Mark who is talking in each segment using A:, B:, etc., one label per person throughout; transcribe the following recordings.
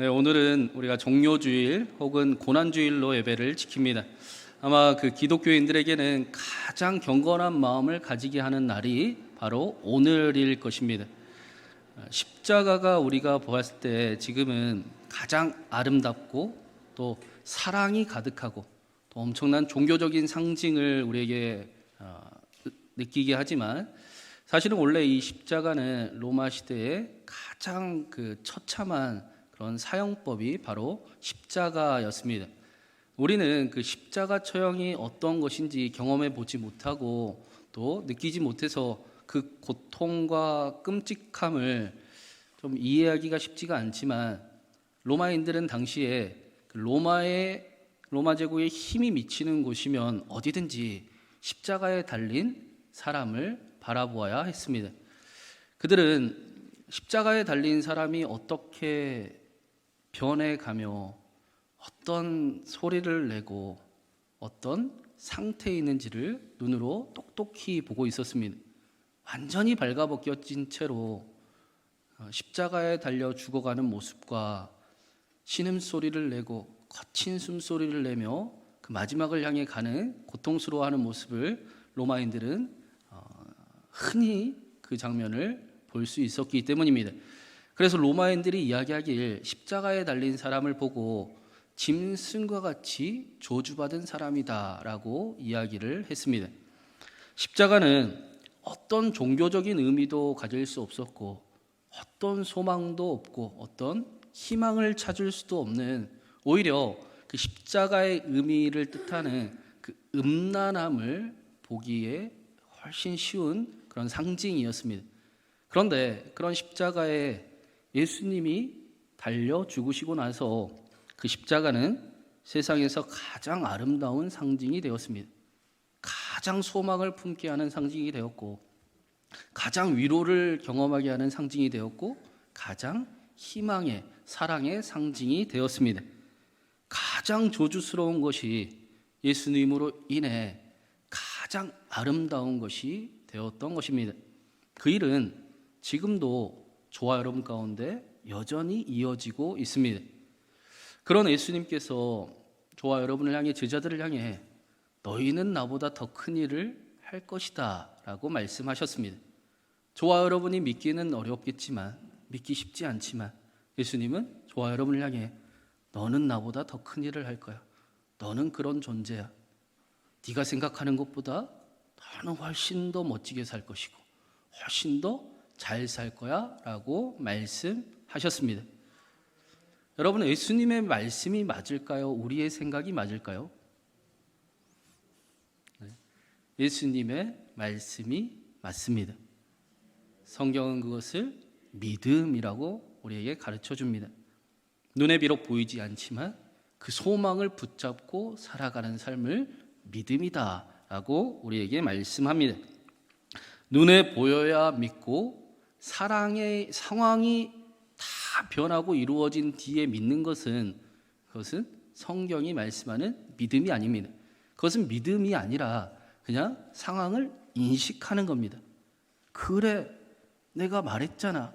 A: 네, 오늘은 우리가 종료주일 혹은 고난주일로 예배를 지킵니다. 아마 그 기독교인들에게는 가장 경건한 마음을 가지게 하는 날이 바로 오늘일 것입니다. 십자가가 우리가 보았을 때 지금은 가장 아름답고 또 사랑이 가득하고 또 엄청난 종교적인 상징을 우리에게 어, 느끼게 하지만 사실은 원래 이 십자가는 로마 시대에 가장 그 처참한 그런 사형법이 바로 십자가였습니다. 우리는 그 십자가 처형이 어떤 것인지 경험해 보지 못하고 또 느끼지 못해서 그 고통과 끔찍함을 좀 이해하기가 쉽지가 않지만 로마인들은 당시에 그 로마의 로마 제국에 힘이 미치는 곳이면 어디든지 십자가에 달린 사람을 바라보아야 했습니다. 그들은 십자가에 달린 사람이 어떻게 변해가며 어떤 소리를 내고 어떤 상태에 있는지를 눈으로 똑똑히 보고 있었습니다. 완전히 발가벗겨진 채로 어, 십자가에 달려 죽어가는 모습과 신음소리를 내고 거친 숨소리를 내며 그 마지막을 향해 가는 고통스러워하는 모습을 로마인들은 어, 흔히 그 장면을 볼 수 있었기 때문입니다. 그래서 로마인들이 이야기하길 십자가에 달린 사람을 보고 짐승과 같이 저주받은 사람이다라고 이야기를 했습니다. 십자가는 어떤 종교적인 의미도 가질 수 없었고 어떤 소망도 없고 어떤 희망을 찾을 수도 없는 오히려 그 십자가의 의미를 뜻하는 그 음란함을 보기에 훨씬 쉬운 그런 상징이었습니다. 그런데 그런 십자가에 예수님이 달려 죽으시고 나서 그 십자가는 세상에서 가장 아름다운 상징이 되었습니다. 가장 소망을 품게 하는 상징이 되었고, 가장 위로를 경험하게 하는 상징이 되었고, 가장 희망의, 사랑의 상징이 되었습니다. 가장 조주스러운 것이 예수님으로 인해 가장 아름다운 것이 되었던 것입니다. 그 일은 지금도 저와 여러분 가운데 여전히 이어지고 있습니다. 그런 예수님께서 저와 여러분을 향해 제자들을 향해 너희는 나보다 더 큰 일을 할 것이다 라고 말씀하셨습니다. 저와 여러분이 믿기는 어렵겠지만 믿기 쉽지 않지만 예수님은 저와 여러분을 향해 너는 나보다 더 큰 일을 할 거야. 너는 그런 존재야. 네가 생각하는 것보다 너는 훨씬 더 멋지게 살 것이고 훨씬 더 잘 살 거야 라고 말씀하셨습니다. 여러분, 예수님의 말씀이 맞을까요? 우리의 생각이 맞을까요? 네. 예수님의 말씀이 맞습니다. 성경은 그것을 믿음이라고 우리에게 가르쳐 줍니다. 눈에 비록 보이지 않지만 그 소망을 붙잡고 살아가는 삶을 믿음이다라고 우리에게 말씀합니다. 눈에 보여야 믿고 사랑의 상황이 다 변하고 이루어진 뒤에 믿는 것은 그것은 성경이 말씀하는 믿음이 아닙니다. 그것은 믿음이 아니라 그냥 상황을 인식하는 겁니다. 그래, 내가 말했잖아.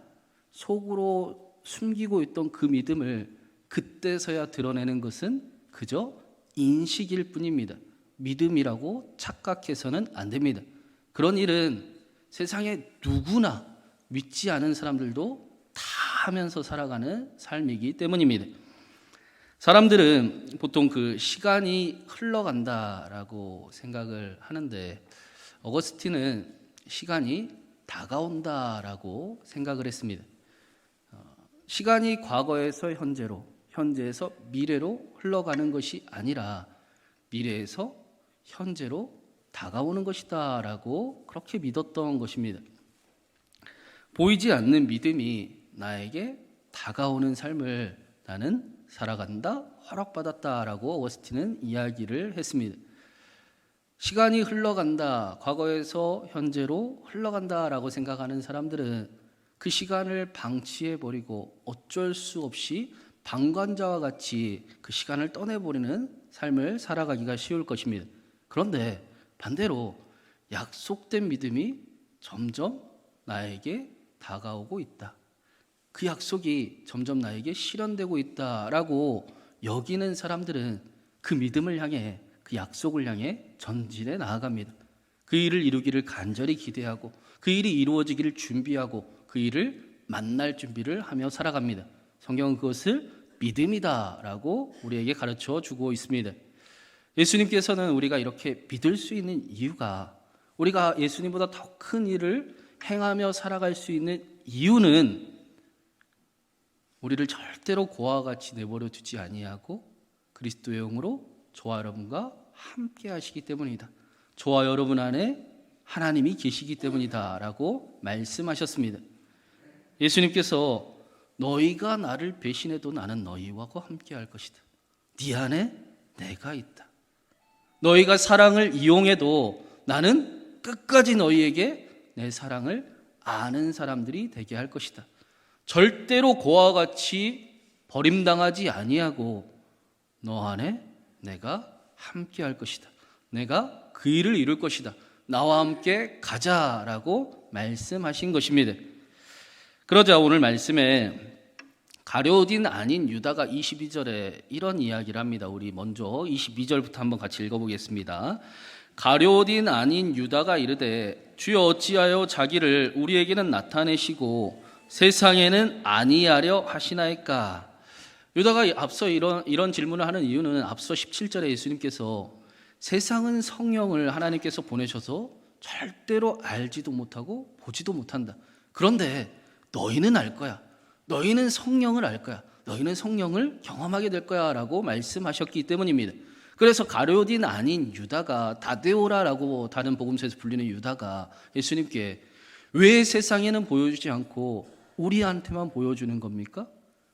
A: 속으로 숨기고 있던 그 믿음을 그때서야 드러내는 것은 그저 인식일 뿐입니다. 믿음이라고 착각해서는 안 됩니다. 그런 일은 세상에 누구나 믿지 않은 사람들도 다 하면서 살아가는 삶이기 때문입니다. 사람들은 보통 그 시간이 흘러간다라고 생각을 하는데 어거스틴은 시간이 다가온다라고 생각을 했습니다. 어, 시간이 과거에서 현재로, 현재에서 미래로 흘러가는 것이 아니라 미래에서 현재로 다가오는 것이다라고 그렇게 믿었던 것입니다. 보이지 않는 믿음이 나에게 다가오는 삶을 나는 살아간다, 허락받았다라고 어거스틴은 이야기를 했습니다. 시간이 흘러간다, 과거에서 현재로 흘러간다라고 생각하는 사람들은 그 시간을 방치해 버리고 어쩔 수 없이 방관자와 같이 그 시간을 떠내버리는 삶을 살아가기가 쉬울 것입니다. 그런데 반대로 약속된 믿음이 점점 나에게 다가오고 있다. 그 약속이 점점 나에게 실현되고 있다라고 여기는 사람들은 그 믿음을 향해 그 약속을 향해 전진해 나아갑니다. 그 일을 이루기를 간절히 기대하고 그 일이 이루어지기를 준비하고 그 일을 만날 준비를 하며 살아갑니다. 성경은 그것을 믿음이다라고 우리에게 가르쳐 주고 있습니다. 예수님께서는 우리가 이렇게 믿을 수 있는 이유가 우리가 예수님보다 더 큰 일을 행하며 살아갈 수 있는 이유는 우리를 절대로 고아와 같이 내버려 두지 아니하고 그리스도의 영으로 저와 여러분과 함께 하시기 때문이다. 저와 여러분 안에 하나님이 계시기 때문이다라고 말씀하셨습니다. 예수님께서 너희가 나를 배신해도 나는 너희와 함께 할 것이다. 네 안에 내가 있다. 너희가 사랑을 이용해도 나는 끝까지 너희에게 내 사랑을 아는 사람들이 되게 할 것이다. 절대로 고아와 같이 버림당하지 아니하고 너 안에 내가 함께 할 것이다. 내가 그 일을 이룰 것이다. 나와 함께 가자라고 말씀하신 것입니다. 그러자 오늘 말씀에 가룟인 아닌 유다가 22절에 이런 이야기를 합니다. 우리 먼저 22절부터 한번 같이 읽어보겠습니다. 가룟인 아닌 유다가 이르되 주여 어찌하여 자기를 우리에게는 나타내시고 세상에는 아니하려 하시나이까? 유다가 앞서 이런 이런 질문을 하는 이유는 앞서 17절에 예수님께서 세상은 성령을 하나님께서 보내셔서 절대로 알지도 못하고 보지도 못한다. 그런데 너희는 알 거야. 너희는 성령을 알 거야. 너희는 성령을 경험하게 될 거야 라고 말씀하셨기 때문입니다. 그래서 가룟인 아닌 유다가 다데오라라고 다른 복음서에서 불리는 유다가 예수님께 왜 세상에는 보여주지 않고 우리한테만 보여주는 겁니까?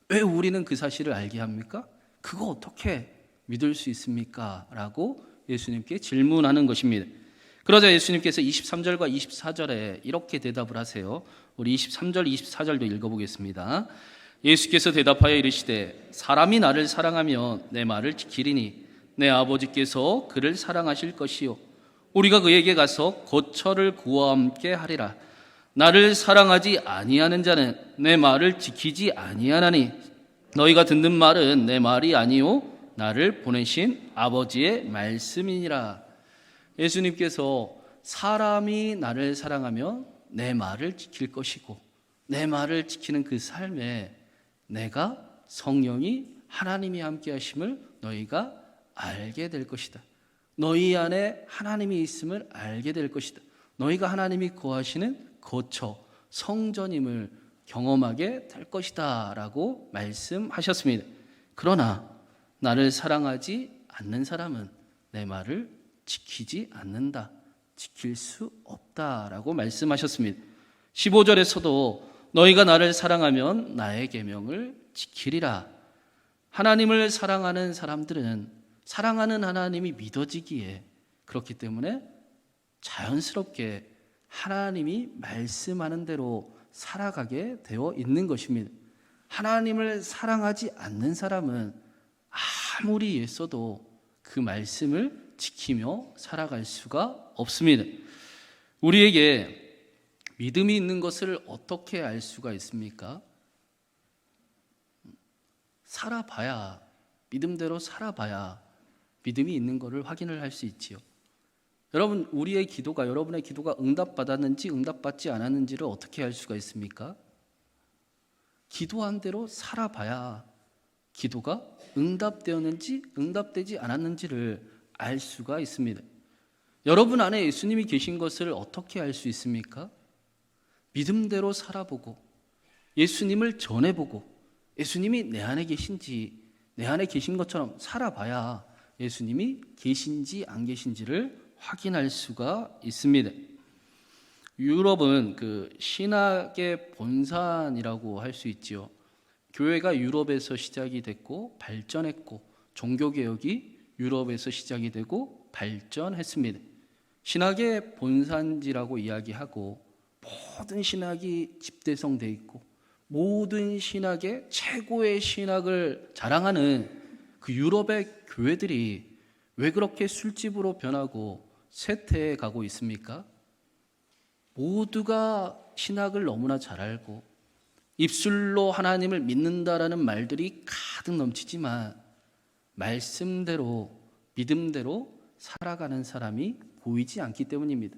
A: 왜 우리는 그 사실을 알게 합니까? 그거 어떻게 믿을 수 있습니까? 라고 예수님께 질문하는 것입니다. 그러자 예수님께서 23절과 24절에 이렇게 대답을 하세요. 우리 23절, 24절도 읽어보겠습니다. 예수께서 대답하여 이르시되 사람이 나를 사랑하면 내 말을 지키리니 내 아버지께서 그를 사랑하실 것이요 우리가 그에게 가서 거처를 구와 함께 하리라. 나를 사랑하지 아니하는 자는 내 말을 지키지 아니하나니 너희가 듣는 말은 내 말이 아니요 나를 보내신 아버지의 말씀이니라. 예수님께서 사람이 나를 사랑하면 내 말을 지킬 것이고 내 말을 지키는 그 삶에 내가 성령이 하나님이 함께 하심을 너희가 알게 될 것이다. 너희 안에 하나님이 있음을 알게 될 것이다. 너희가 하나님이 거하시는 거처 성전임을 경험하게 될 것이다 라고 말씀하셨습니다. 그러나 나를 사랑하지 않는 사람은 내 말을 지키지 않는다. 지킬 수 없다 라고 말씀하셨습니다. 15절에서도 너희가 나를 사랑하면 나의 계명을 지키리라. 하나님을 사랑하는 사람들은 사랑하는 하나님이 믿어지기에 그렇기 때문에 자연스럽게 하나님이 말씀하는 대로 살아가게 되어 있는 것입니다. 하나님을 사랑하지 않는 사람은 아무리 애써도 그 말씀을 지키며 살아갈 수가 없습니다. 우리에게 믿음이 있는 것을 어떻게 알 수가 있습니까? 살아봐야, 믿음대로 살아봐야 믿음이 있는 것을 확인을 할 수 있지요. 여러분, 우리의 기도가, 여러분의 기도가 응답받았는지 응답받지 않았는지를 어떻게 알 수가 있습니까? 기도한 대로 살아봐야 기도가 응답되었는지 응답되지 않았는지를 알 수가 있습니다. 여러분 안에 예수님이 계신 것을 어떻게 알 수 있습니까? 믿음대로 살아보고 예수님을 전해보고 예수님이 내 안에 계신지 내 안에 계신 것처럼 살아봐야 예수님이 계신지 안 계신지를 확인할 수가 있습니다. 유럽은 그 신학의 본산이라고 할 수 있지요. 교회가 유럽에서 시작이 됐고 발전했고 종교 개혁이 유럽에서 시작이 되고 발전했습니다. 신학의 본산지라고 이야기하고 모든 신학이 집대성돼 있고 모든 신학의 최고의 신학을 자랑하는 그 유럽의 교회들이 왜 그렇게 술집으로 변하고 쇠퇴해 가고 있습니까? 모두가 신학을 너무나 잘 알고 입술로 하나님을 믿는다라는 말들이 가득 넘치지만 말씀대로 믿음대로 살아가는 사람이 보이지 않기 때문입니다.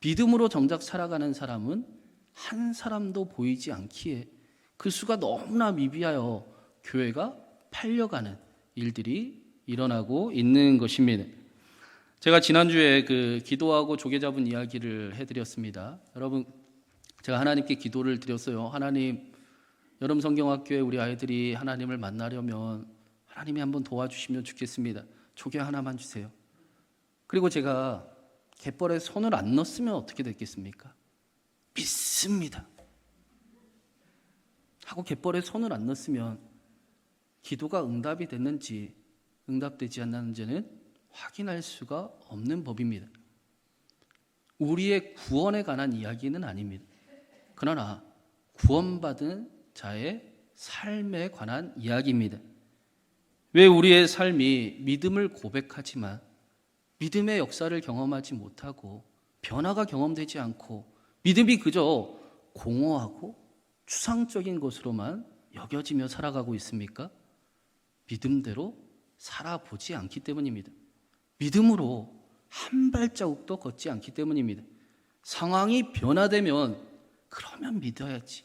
A: 믿음으로 정작 살아가는 사람은 한 사람도 보이지 않기에 그 수가 너무나 미비하여 교회가 팔려가는 일들이 일어나고 있는 것입니다. 제가 지난주에 그 기도하고 조개 잡은 이야기를 해드렸습니다. 여러분, 제가 하나님께 기도를 드렸어요. 하나님, 여름 성경학교에 우리 아이들이 하나님을 만나려면 하나님이 한번 도와주시면 좋겠습니다. 조개 하나만 주세요. 그리고 제가 갯벌에 손을 안 넣었으면 어떻게 됐겠습니까? 믿습니다. 하고 갯벌에 손을 안 넣었으면 기도가 응답이 됐는지 응답되지 않았는지는 확인할 수가 없는 법입니다. 우리의 구원에 관한 이야기는 아닙니다. 그러나 구원받은 자의 삶에 관한 이야기입니다. 왜 우리의 삶이 믿음을 고백하지만 믿음의 역사를 경험하지 못하고 변화가 경험되지 않고 믿음이 그저 공허하고 추상적인 것으로만 여겨지며 살아가고 있습니까? 믿음대로 살아보지 않기 때문입니다. 믿음으로 한 발자국도 걷지 않기 때문입니다. 상황이 변화되면 그러면 믿어야지.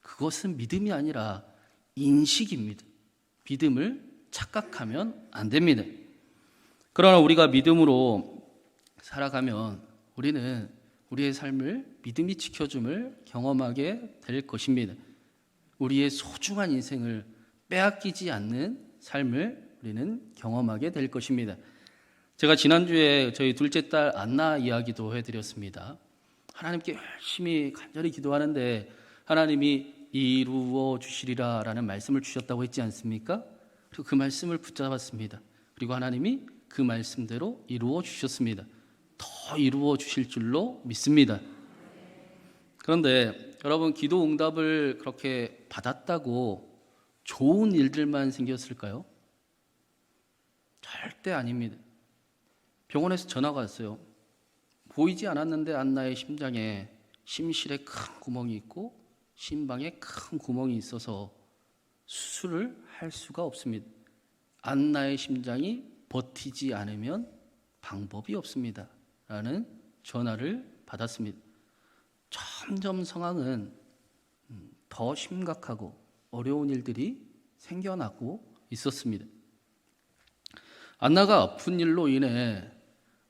A: 그것은 믿음이 아니라 인식입니다. 믿음을 착각하면 안 됩니다. 그러나 우리가 믿음으로 살아가면 우리는 우리의 삶을 믿음이 지켜줌을 경험하게 될 것입니다. 우리의 소중한 인생을 빼앗기지 않는 삶을 우리는 경험하게 될 것입니다. 제가 지난주에 저희 둘째 딸 안나 이야기도 해드렸습니다. 하나님께 열심히 간절히 기도하는데 하나님이 이루어 주시리라 라는 말씀을 주셨다고 했지 않습니까? 그리고 그 말씀을 붙잡았습니다. 그리고 하나님이 그 말씀대로 이루어 주셨습니다. 더 이루어 주실 줄로 믿습니다. 그런데 여러분 기도 응답을 그렇게 받았다고 좋은 일들만 생겼을까요? 절대 아닙니다. 병원에서 전화가 왔어요. 보이지 않았는데 안나의 심장에 심실에 큰 구멍이 있고 심방에 큰 구멍이 있어서 수술을 할 수가 없습니다. 안나의 심장이 버티지 않으면 방법이 없습니다. 라는 전화를 받았습니다. 점점 상황은 음, 더 심각하고 어려운 일들이 생겨나고 있었습니다. 안나가 아픈 일로 인해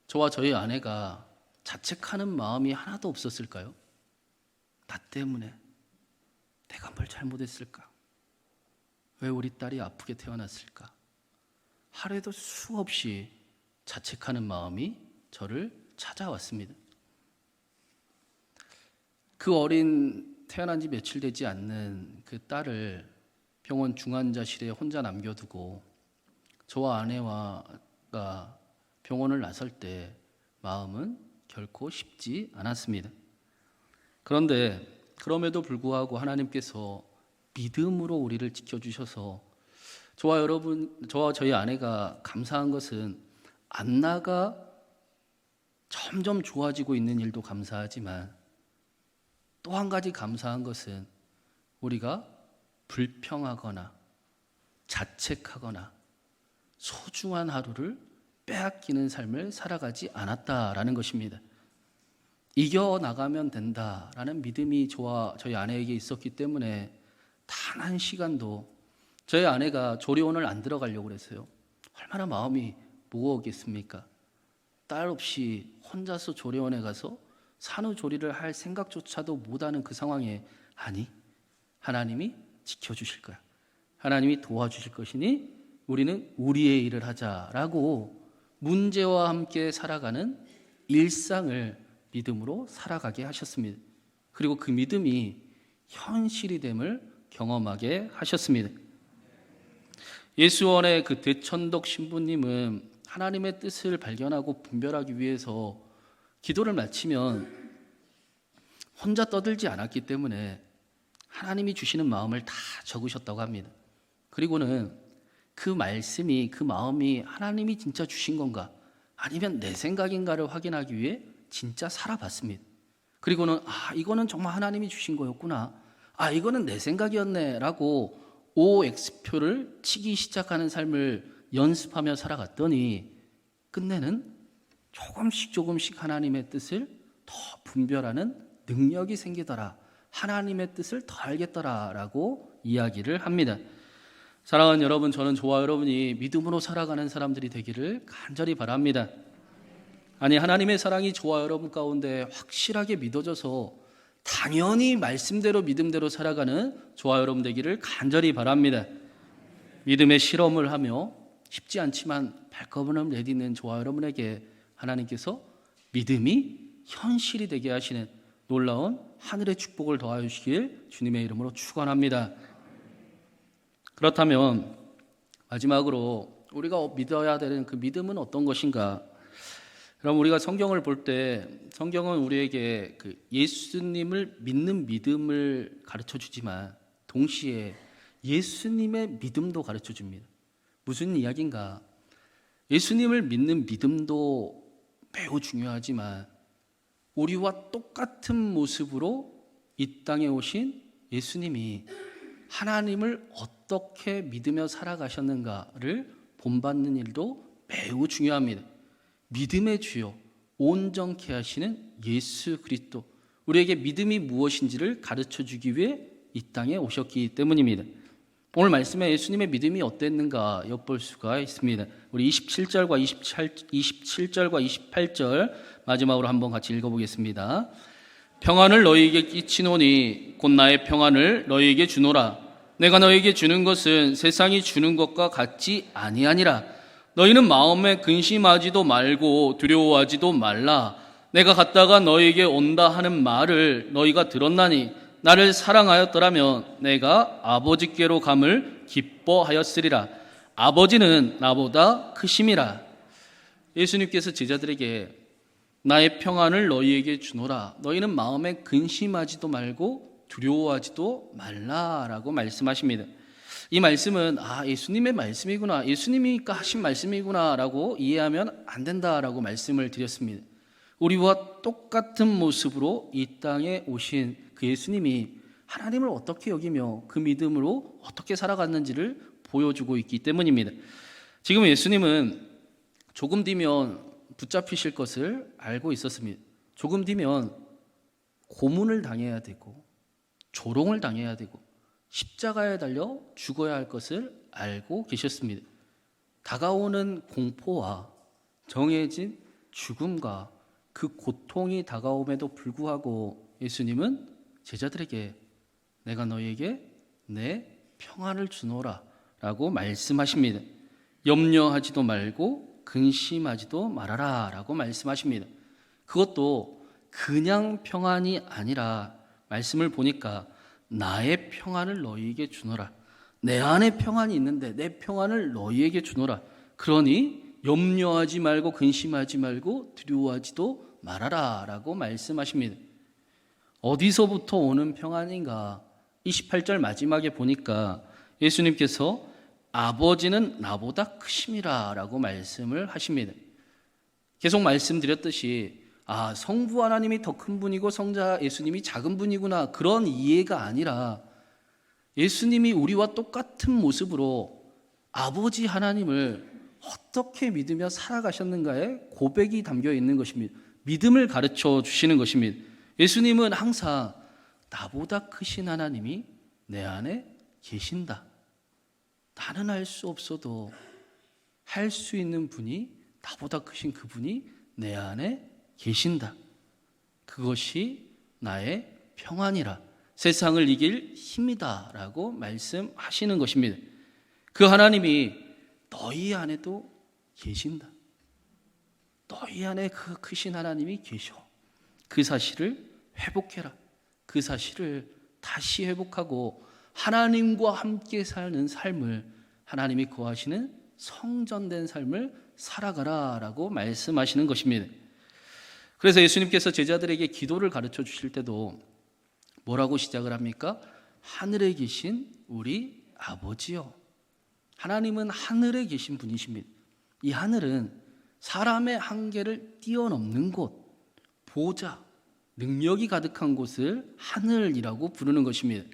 A: 저와 저희 아내가 자책하는 마음이 하나도 없었을까요? 나 때문에 내가 뭘 잘못했을까? 왜 우리 딸이 아프게 태어났을까? 하루에도 수없이 자책하는 마음이 저를 찾아왔습니다. 그 어린 태어난 지 며칠 되지 않는 그 딸을 병원 중환자실에 혼자 남겨두고 저와 아내와가 병원을 나설 때 마음은 결코 쉽지 않았습니다. 그런데 그럼에도 불구하고 하나님께서 믿음으로 우리를 지켜주셔서 저와 여러분, 저와 저희 아내가 감사한 것은 안나가 점점 좋아지고 있는 일도 감사하지만 또 한 가지 감사한 것은 우리가 불평하거나 자책하거나 소중한 하루를 빼앗기는 삶을 살아가지 않았다라는 것입니다. 이겨 나가면 된다라는 믿음이 저와 저희 아내에게 있었기 때문에 단 한 시간도 저희 아내가 조리원을 안 들어가려고 그랬어요. 얼마나 마음이 무거웠겠습니까? 딸 없이 혼자서 조리원에 가서 산후조리를 할 생각조차도 못하는 그 상황에 아니 하나님이 지켜주실 거야. 하나님이 도와주실 것이니 우리는 우리의 일을 하자라고 문제와 함께 살아가는 일상을 믿음으로 살아가게 하셨습니다. 그리고 그 믿음이 현실이 됨을 경험하게 하셨습니다. 예수원의 그 대천덕 신부님은 하나님의 뜻을 발견하고 분별하기 위해서 기도를 마치면 혼자 떠들지 않았기 때문에 하나님이 주시는 마음을 다 적으셨다고 합니다. 그리고는 그 말씀이 그 마음이 하나님이 진짜 주신 건가 아니면 내 생각인가를 확인하기 위해 진짜 살아봤습니다. 그리고는 아 이거는 정말 하나님이 주신 거였구나. 아, 이거는 내 생각이었네. 라고 OX표를 치기 시작하는 삶을 연습하며 살아갔더니 끝내는 조금씩 조금씩 하나님의 뜻을 더 분별하는 능력이 생기더라. 하나님의 뜻을 더 알겠더라. 라고 이야기를 합니다. 사랑하는 여러분, 저는 저와 여러분이 믿음으로 살아가는 사람들이 되기를 간절히 바랍니다. 아니, 하나님의 사랑이 저와 여러분 가운데 확실하게 믿어져서 당연히 말씀대로 믿음대로 살아가는 저와 여러분 되기를 간절히 바랍니다. 믿음의 실험을 하며 쉽지 않지만 발걸음을 내딛는 저와 여러분에게 하나님께서 믿음이 현실이 되게 하시는 놀라운 하늘의 축복을 더하여 주시길 주님의 이름으로 축원합니다. 그렇다면 마지막으로 우리가 믿어야 되는 그 믿음은 어떤 것인가? 그럼 우리가 성경을 볼 때 성경은 우리에게 그 예수님을 믿는 믿음을 가르쳐 주지만 동시에 예수님의 믿음도 가르쳐 줍니다. 무슨 이야기인가? 예수님을 믿는 믿음도 매우 중요하지만 우리와 똑같은 모습으로 이 땅에 오신 예수님이 하나님을 어떻게 믿으며 살아가셨는가를 본받는 일도 매우 중요합니다. 믿음의 주요 온전케 하시는 예수 그리스도 우리에게 믿음이 무엇인지를 가르쳐 주기 위해 이 땅에 오셨기 때문입니다. 오늘 말씀에 예수님의 믿음이 어땠는가 엿볼 수가 있습니다. 우리 27절과 28, 27절과 28절 마지막으로 한번 같이 읽어보겠습니다. 평안을 너희에게 끼치노니 곧 나의 평안을 너희에게 주노라. 내가 너희에게 주는 것은 세상이 주는 것과 같지 아니하니라. 너희는 마음에 근심하지도 말고 두려워하지도 말라. 내가 갔다가 너희에게 온다 하는 말을 너희가 들었나니 나를 사랑하였더라면 내가 아버지께로 감을 기뻐하였으리라. 아버지는 나보다 크심이라. 예수님께서 제자들에게 나의 평안을 너희에게 주노라. 너희는 마음에 근심하지도 말고 두려워하지도 말라라고 말씀하십니다. 이 말씀은 아 예수님의 말씀이구나 예수님이니까 하신 말씀이구나라고 이해하면 안 된다라고 말씀을 드렸습니다. 우리와 똑같은 모습으로 이 땅에 오신 그 예수님이 하나님을 어떻게 여기며 그 믿음으로 어떻게 살아갔는지를 보여주고 있기 때문입니다. 지금 예수님은 조금 뒤면 붙잡히실 것을 알고 있었습니다. 조금 뒤면 고문을 당해야 되고 조롱을 당해야 되고 십자가에 달려 죽어야 할 것을 알고 계셨습니다. 다가오는 공포와 정해진 죽음과 그 고통이 다가옴에도 불구하고 예수님은 제자들에게 내가 너희에게 내 평안을 주노라 라고 말씀하십니다. 염려하지도 말고 근심하지도 말아라 라고 말씀하십니다. 그것도 그냥 평안이 아니라 말씀을 보니까 나의 평안을 너희에게 주노라. 내 안에 평안이 있는데 내 평안을 너희에게 주노라. 그러니 염려하지 말고 근심하지 말고 두려워하지도 말아라 라고 말씀하십니다. 어디서부터 오는 평안인가? 28절 마지막에 보니까 예수님께서 아버지는 나보다 크심이라 라고 말씀을 하십니다. 계속 말씀드렸듯이 아, 성부 하나님이 더 큰 분이고 성자 예수님이 작은 분이구나. 그런 이해가 아니라 예수님이 우리와 똑같은 모습으로 아버지 하나님을 어떻게 믿으며 살아가셨는가에 고백이 담겨 있는 것입니다. 믿음을 가르쳐 주시는 것입니다. 예수님은 항상 나보다 크신 하나님이 내 안에 계신다. 나는 할 수 없어도 할 수 있는 분이 나보다 크신 그분이 내 안에 계신다. 그것이 나의 평안이라 세상을 이길 힘이다. 라고 말씀하시는 것입니다. 그 하나님이 너희 안에도 계신다. 너희 안에 그 크신 하나님이 계셔. 그 사실을 회복해라. 그 사실을 다시 회복하고 하나님과 함께 사는 삶을 하나님이 구하시는 성전된 삶을 살아가라 라고 말씀하시는 것입니다. 그래서 예수님께서 제자들에게 기도를 가르쳐 주실 때도 뭐라고 시작을 합니까? 하늘에 계신 우리 아버지요. 하나님은 하늘에 계신 분이십니다. 이 하늘은 사람의 한계를 뛰어넘는 곳, 보좌, 능력이 가득한 곳을 하늘이라고 부르는 것입니다.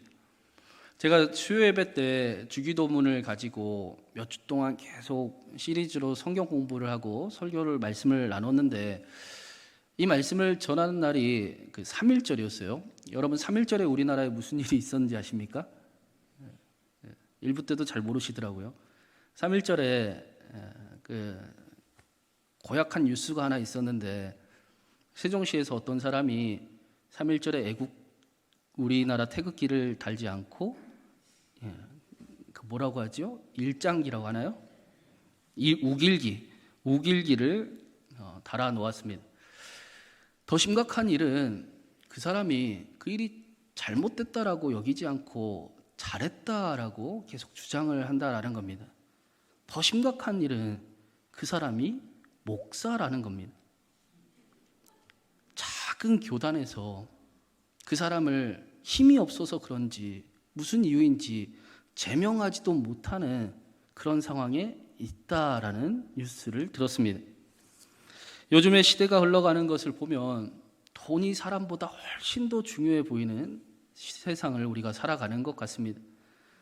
A: 제가 수요 예배 때 주기도문을 가지고 몇 주 동안 계속 시리즈로 성경 공부를 하고 설교를 말씀을 나눴는데 이 말씀을 전하는 날이 그 3일절이었어요. 여러분 3일절에 우리나라에 무슨 일이 있었는지 아십니까? 일부 때도 잘 모르시더라고요. 3일절에 그 고약한 뉴스가 하나 있었는데 세종시에서 어떤 사람이 3일절에 애국 우리나라 태극기를 달지 않고 예, 그 뭐라고 하죠? 일장기라고 하나요? 이 우길기, 우길기를 어, 달아 놓았습니다. 더 심각한 일은 그 사람이 그 일이 잘못됐다라고 여기지 않고 잘했다라고 계속 주장을 한다라는 겁니다. 더 심각한 일은 그 사람이 목사라는 겁니다. 작은 교단에서 그 사람을 힘이 없어서 그런지 무슨 이유인지 제명하지도 못하는 그런 상황에 있다라는 뉴스를 들었습니다. 요즘에 시대가 흘러가는 것을 보면 돈이 사람보다 훨씬 더 중요해 보이는 세상을 우리가 살아가는 것 같습니다.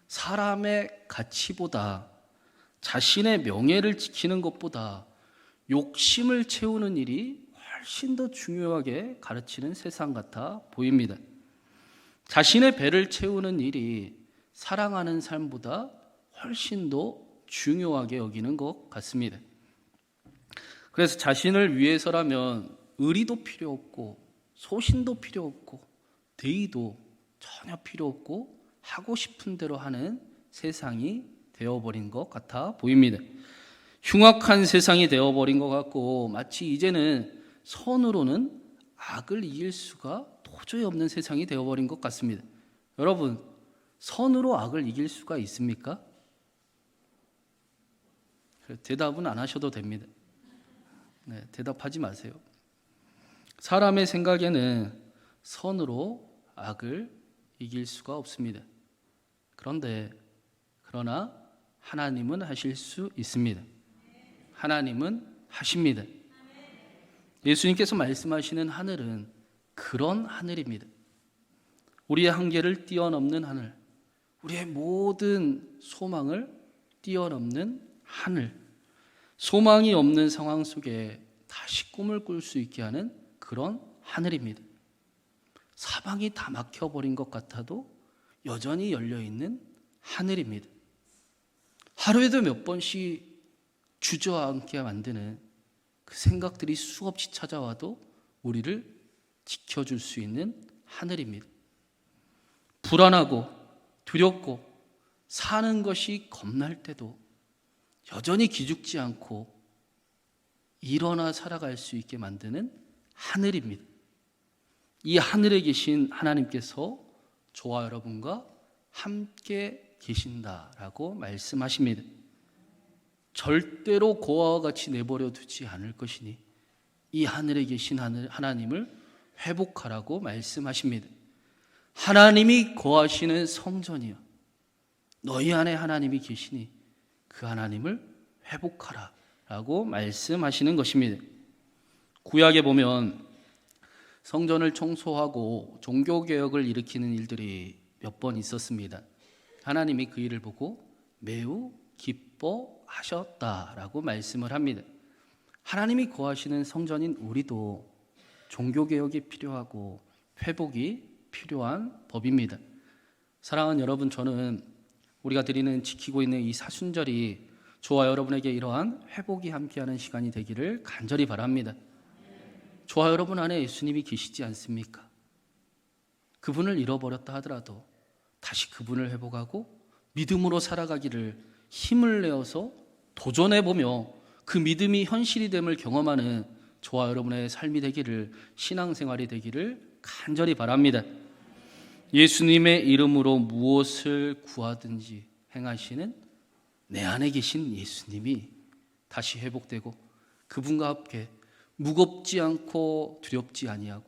A: 사람의 가치보다 자신의 명예를 지키는 것보다 욕심을 채우는 일이 훨씬 더 중요하게 가르치는 세상 같아 보입니다. 자신의 배를 채우는 일이 사랑하는 삶보다 훨씬 더 중요하게 여기는 것 같습니다. 그래서 자신을 위해서라면 의리도 필요 없고 소신도 필요 없고 대의도 전혀 필요 없고 하고 싶은 대로 하는 세상이 되어버린 것 같아 보입니다. 흉악한 세상이 되어버린 것 같고 마치 이제는 선으로는 악을 이길 수가 도저히 없는 세상이 되어버린 것 같습니다. 여러분, 선으로 악을 이길 수가 있습니까? 대답은 안 하셔도 됩니다. 네, 대답하지 마세요. 사람의 생각에는 선으로 악을 이길 수가 없습니다. 그런데 그러나 하나님은 하실 수 있습니다. 하나님은 하십니다. 예수님께서 말씀하시는 하늘은 그런 하늘입니다. 우리의 한계를 뛰어넘는 하늘, 우리의 모든 소망을 뛰어넘는 하늘, 소망이 없는 상황 속에 다시 꿈을 꿀 수 있게 하는 그런 하늘입니다. 사방이 다 막혀버린 것 같아도 여전히 열려 있는 하늘입니다. 하루에도 몇 번씩 주저앉게 만드는 그 생각들이 수없이 찾아와도 우리를 지켜줄 수 있는 하늘입니다. 불안하고 두렵고 사는 것이 겁날 때도 여전히 기죽지 않고 일어나 살아갈 수 있게 만드는 하늘입니다. 이 하늘에 계신 하나님께서 저와 여러분과 함께 계신다라고 말씀하십니다. 절대로 고아와 같이 내버려 두지 않을 것이니 이 하늘에 계신 하나님을 회복하라고 말씀하십니다. 하나님이 거하시는 성전이요. 너희 안에 하나님이 계시니 그 하나님을 회복하라. 라고 말씀하시는 것입니다. 구약에 보면 성전을 청소하고 종교개혁을 일으키는 일들이 몇 번 있었습니다. 하나님이 그 일을 보고 매우 기뻐 하셨다라고 말씀을 합니다. 하나님이 거하시는 성전인 우리도 종교개혁이 필요하고 회복이 필요한 법입니다. 사랑하는 여러분, 저는 우리가 드리는 지키고 있는 이 사순절이 저와 여러분에게 이러한 회복이 함께하는 시간이 되기를 간절히 바랍니다. 저와 여러분 안에 예수님이 계시지 않습니까? 그분을 잃어버렸다 하더라도 다시 그분을 회복하고 믿음으로 살아가기를 힘을 내어서 도전해 보며 그 믿음이 현실이 됨을 경험하는 저와 여러분의 삶이 되기를 신앙생활이 되기를 간절히 바랍니다. 예수님의 이름으로 무엇을 구하든지 행하시는 내 안에 계신 예수님이 다시 회복되고 그분과 함께 무겁지 않고 두렵지 아니하고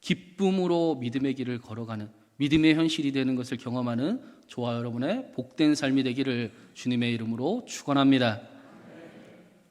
A: 기쁨으로 믿음의 길을 걸어가는 믿음의 현실이 되는 것을 경험하는 저와 여러분의 복된 삶이 되기를 주님의 이름으로 축원합니다.